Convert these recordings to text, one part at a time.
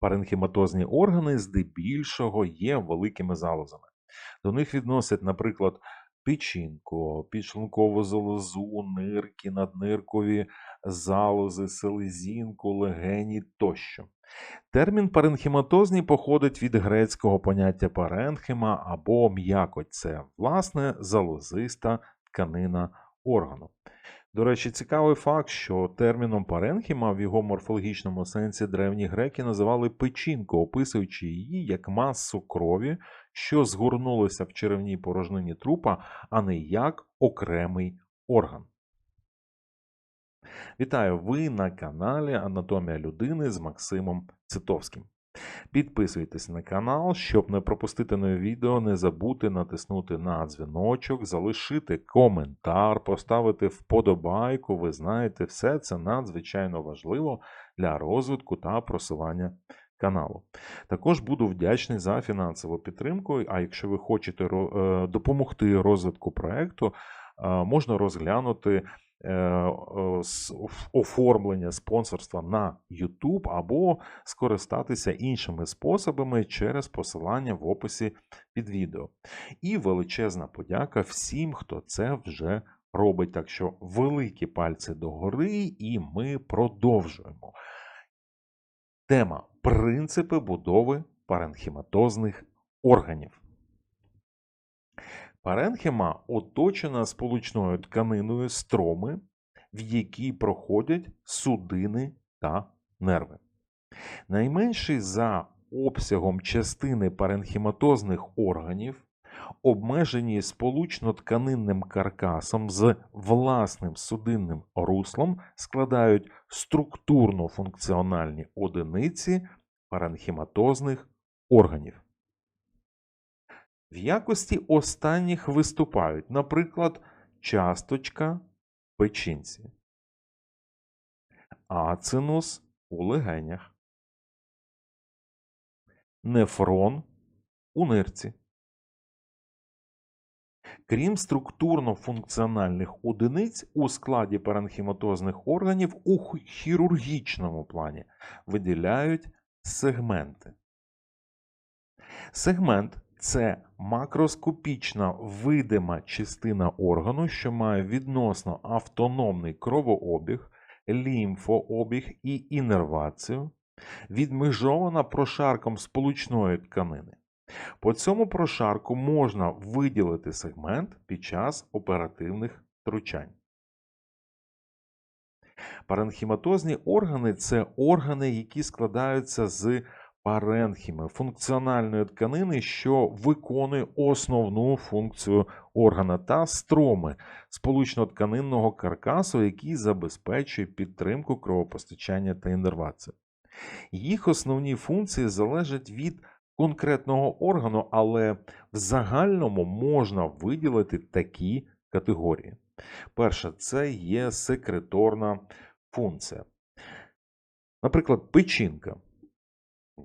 Паренхематозні органи здебільшого є великими залозами. До них відносять, наприклад, печінку, підшлункову залозу, нирки, надниркові залози, селезінку, легені тощо. Термін паренхематозні походить від грецького поняття паренхема або м'якоть. Це, власне, залозиста тканина органу. До речі, цікавий факт, що терміном паренхіма в його морфологічному сенсі древні греки називали печінку, описуючи її як масу крові, що згорнулося в черевній порожнині трупа, а не як окремий орган. Вітаю! Ви на каналі Анатомія людини з Максимом Цитовським. Підписуйтесь на канал, щоб не пропустити нові відео, не забудьте натиснути на дзвіночок, залишити коментар, поставити вподобайку. Ви знаєте, все це надзвичайно важливо для розвитку та просування каналу. Також буду вдячний за фінансову підтримку. А якщо ви хочете е, допомогти розвитку проекту, е, можна розглянути оформлення спонсорства на YouTube або скористатися іншими способами через посилання в описі під відео. І величезна подяка всім, хто це вже робить. Так що великі пальці догори, і ми продовжуємо. Тема принципи будови паренхематозних органів. Паренхема оточена сполучною тканиною строми, в якій проходять судини та нерви. Найменший за обсягом частини паренхематозних органів, обмежені сполучно-тканинним каркасом з власним судинним руслом, складають структурно-функціональні одиниці паренхематозних органів. В якості останніх виступають, наприклад, часточка печінці, ацинус у легенях, нефрон у нирці. Крім структурно-функціональних одиниць, у складі паренхематозних органів у хірургічному плані виділяють сегменти. Сегмент це макроскопічна видима частина органу, що має відносно автономний кровообіг, лімфообіг і іннервацію, відмежована прошарком сполучної тканини. По цьому прошарку можна виділити сегмент під час оперативних втручань. Паренхематозні органи це органи, які складаються з паренхіми, функціональної тканини, що виконує основну функцію органа, та строми сполучно-тканинного каркасу, який забезпечує підтримку кровопостачання та іннервацію. Їх основні функції залежать від конкретного органу, але в загальному можна виділити такі категорії. Перша це є секреторна функція. Наприклад, печінка.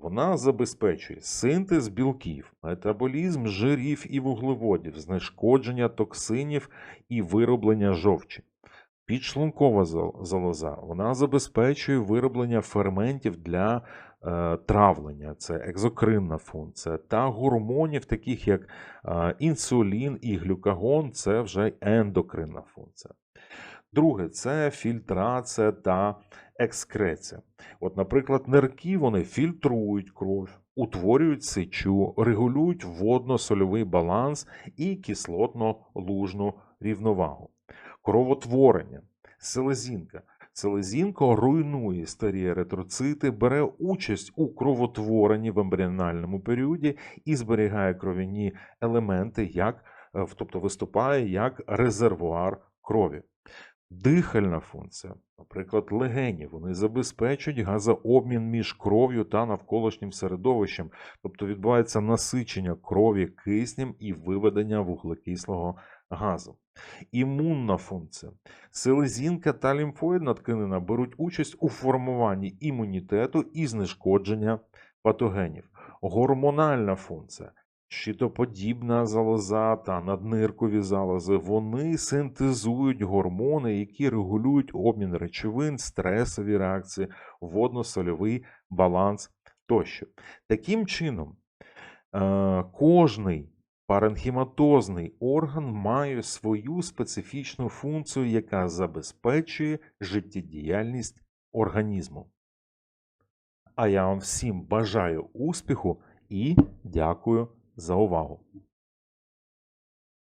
Вона забезпечує синтез білків, метаболізм жирів і вуглеводів, знешкодження токсинів і вироблення жовчі. Підшлункова залоза вона забезпечує вироблення ферментів для е, травлення, це екзокринна функція, та гормонів, таких як е, інсулін і глюкагон, це вже ендокринна функція. Друге це фільтрація та екскреція. От, наприклад, нирки вони фільтрують кров, утворюють сечу, регулюють водно-сольовий баланс і кислотно-лужну рівновагу. Кровотворення, селезінка. Селезінка руйнує старі еритроцити, бере участь у кровотворенні в ембріональному періоді і зберігає кров'яні елементи, як, е, тобто виступає як резервуар крові. Дихальна функція, наприклад, легені, вони забезпечують газообмін між кров'ю та навколишнім середовищем, тобто відбувається насичення крові киснем і виведення вуглекислого газу. Імунна функція. Селезінка та лімфоїдна тканина беруть участь у формуванні імунітету і знешкодження патогенів. Гормональна функція. Щитоподібна залоза та надниркові залози вони синтезують гормони, які регулюють обмін речовин, стресові реакції, водно-сольовий баланс тощо. Таким чином, е, кожний паренхіматозний орган має свою специфічну функцію, яка забезпечує життєдіяльність організму. А я вам всім бажаю успіху і дякую за увагу.